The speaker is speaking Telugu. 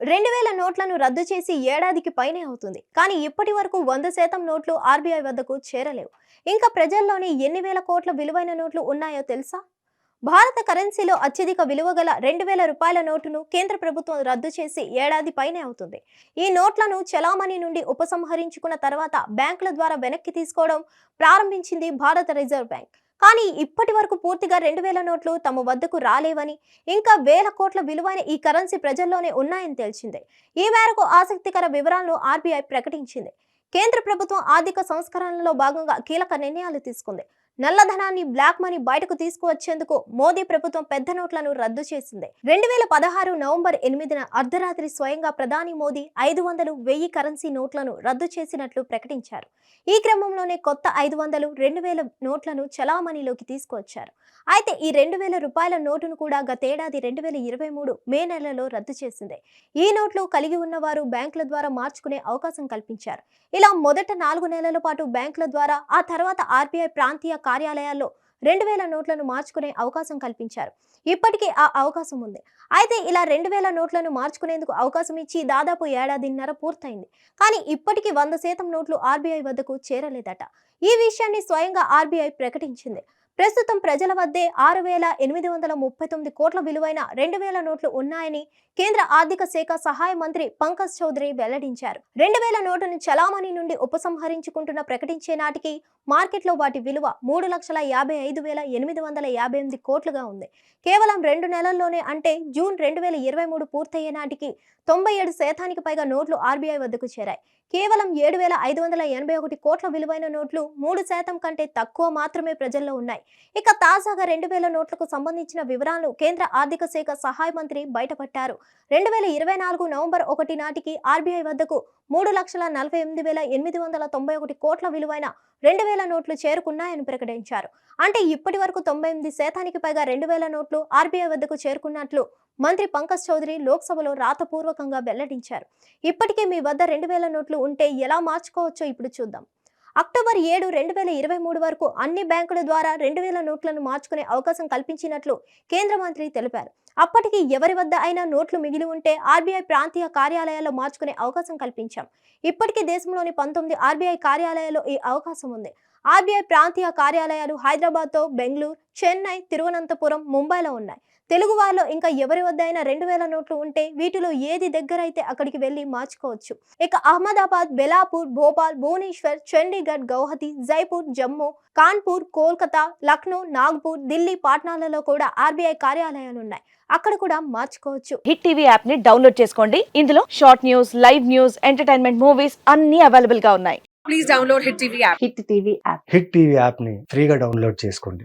రెండు వేల నోట్లను రద్దు చేసి ఏడాదికి పైనే అవుతుంది. కానీ ఇప్పటి వరకు వంద శాతం నోట్లు ఆర్బీఐ వద్దకు చేరలేవు. ఇంకా ప్రజల్లోని ఎన్ని వేల కోట్ల విలువైన నోట్లు ఉన్నాయో తెలుసా? భారత కరెన్సీలో అత్యధిక విలువ గల రెండు వేల రూపాయల నోటును కేంద్ర ప్రభుత్వం రద్దు చేసి ఏడాది పైనే అవుతుంది. ఈ నోట్లను చలామణి నుండి ఉపసంహరించుకున్న తర్వాత బ్యాంకుల ద్వారా వెనక్కి తీసుకోవడం ప్రారంభించింది భారత రిజర్వ్ బ్యాంక్. కానీ ఇప్పటి వరకు పూర్తిగా రెండు వేల నోట్లు తమ వద్దకు రాలేవని ఇంకా వేల కోట్ల విలువైన ఈ కరెన్సీ ప్రజల్లోనే ఉన్నాయని తేల్చింది ఈ మేరకు ఆసక్తికర వివరాలను ఆర్బీఐ ప్రకటించింది. కేంద్ర ప్రభుత్వం ఆర్థిక సంస్కరణలో భాగంగా కీలక నిర్ణయాలు తీసుకుంది. నల్లధనాన్ని బ్లాక్ మనీ బయటకు తీసుకువచ్చేందుకు మోదీ ప్రభుత్వం పెద్ద నోట్లను రద్దు చేసింది. రెండు వేల పదహారు నవంబర్ ఎనిమిదిన అర్ధరాత్రి స్వయంగా ప్రధాని మోదీ ఐదు వందలు వెయ్యి కరెన్సీ నోట్లను రద్దు చేసినట్లు ప్రకటించారు. ఈ క్రమంలోనే కొత్త ఐదు వందలు రెండు వేల నోట్లను చలామణిలోకి తీసుకువచ్చారు. అయితే ఈ రెండు వేల రూపాయల నోటును కూడా గతేడాది రెండు వేల ఇరవై మూడు మే నెలలో రద్దు చేసింది. ఈ నోట్లు కలిగి ఉన్నవారు బ్యాంకుల ద్వారా మార్చుకునే అవకాశం కల్పించారు. ఇలా మొదట నాలుగు నెలల పాటు బ్యాంకుల ద్వారా ఆ తర్వాత ఆర్బీఐ ప్రాంతీయ కార్యాలయాల్లో రెండు వేల నోట్లను మార్చుకునే అవకాశం కల్పించారు. ఇప్పటికీ ఆ అవకాశం ఉంది. అయితే ఇలా రెండు వేల నోట్లను మార్చుకునేందుకు అవకాశం ఇచ్చి దాదాపు ఏడాదిన్నర పూర్తయింది. కానీ ఇప్పటికీ వంద శాతం నోట్లు ఆర్బీఐ వద్దకు చేరలేదట. ఈ విషయాన్ని స్వయంగా ఆర్బీఐ ప్రకటించింది. ప్రస్తుతం ప్రజల వద్దే ఆరు వేల ఎనిమిది వందల ముప్పై తొమ్మిది కోట్ల విలువైన రెండు వేల నోట్లు ఉన్నాయని కేంద్ర ఆర్థిక శాఖ సహాయ మంత్రి పంకజ్ చౌదరి వెల్లడించారు. రెండు వేల నోటును చలామణి నుండి ఉపసంహరించుకుంటున్న ప్రకటించే నాటికి మార్కెట్లో వాటి విలువ మూడు లక్షల యాభై ఐదు వేల ఎనిమిది వందల యాభై ఎనిమిది కోట్లుగా ఉంది. కేవలం రెండు నెలల్లోనే అంటే జూన్ రెండు వేల ఇరవై మూడు పూర్తయ్యే నాటికి తొంభై ఏడు శాతానికి పైగా నోట్లు ఆర్బీఐ వద్దకు చేరాయి. కేవలం ఏడు వేల ఐదు వందల ఎనభై ఒకటి కోట్ల విలువైన నోట్లు మూడు శాతం కంటే తక్కువ మాత్రమే ప్రజల్లో ఉన్నాయి. ఇక తాజాగా రెండు వేల నోట్లకు సంబంధించిన వివరాలను కేంద్ర ఆర్థిక శాఖ సహాయ మంత్రి బయటపట్టారు. రెండు వేల ఇరవై నాలుగు నవంబర్ ఒకటి నాటికి ఆర్బీఐ వద్దకు మూడు లక్షల నలభై ఎనిమిది వేల ఎనిమిది వందల తొంభై ఒకటి కోట్ల విలువైన రెండు వేల నోట్లు చేరుకున్నాయని ప్రకటించారు. అంటే ఇప్పటి వరకు తొంభై ఎనిమిది శాతానికి పైగా రెండు వేల నోట్లు ఆర్బీఐ వద్దకు చేరుకున్నట్లు మంత్రి పంకజ్ చౌదరి లోక్సభలో రాతపూర్వకంగా వెల్లడించారు. ఇప్పటికే మీ వద్ద రెండు వేల నోట్లు ఉంటే ఎలా మార్చుకోవచ్చో ఇప్పుడు చూద్దాం. అక్టోబర్ ఏడు రెండు వేల ఇరవై మూడు వరకు అన్ని బ్యాంకుల ద్వారా రెండు వేల నోట్లను మార్చుకునే అవకాశం కల్పించినట్లు కేంద్ర మంత్రి తెలిపారు. అప్పటికి ఎవరి వద్ద అయినా నోట్లు మిగిలి ఉంటే ఆర్బీఐ ప్రాంతీయ కార్యాలయాల్లో మార్చుకునే అవకాశం కల్పించాం. ఇప్పటికీ దేశంలోని పంతొమ్మిది ఆర్బీఐ కార్యాలయాల్లో ఈ అవకాశం ఉంది. ఆర్బీఐ ప్రాంతీయ కార్యాలయాలు హైదరాబాద్తో బెంగళూరు చెన్నై తిరువనంతపురం ముంబైలో ఉన్నాయి. తెలుగు వారిలో ఇంకా ఎవరి వద్ద అయినా రెండు వేల నోట్లు ఉంటే వీటిలో ఏది దగ్గర అయితే అక్కడికి వెళ్ళి మార్చుకోవచ్చు. ఇక అహ్మదాబాద్ బెలాపూర్ భోపాల్ భువనేశ్వర్ చండీగఢ్ గౌహతి జైపూర్ జమ్మూ కాన్పూర్ కోల్కతా లక్నో నాగ్పూర్ ఢిల్లీ పాట్నాలలో కూడా ఆర్బీఐ కార్యాలయాలు ఉన్నాయి. అక్కడ కూడా మార్చుకోవచ్చు. హిట్ టీవీ యాప్ని డౌన్లోడ్ చేసుకోండి. ఇందులో short news live news entertainment movies అన్ని అవైలబుల్గా ఉన్నాయి. Please download Hit TV app. Hit TV app hit TV యాప్ని ఫ్రీగా డౌన్లోడ్ చేసుకోండి.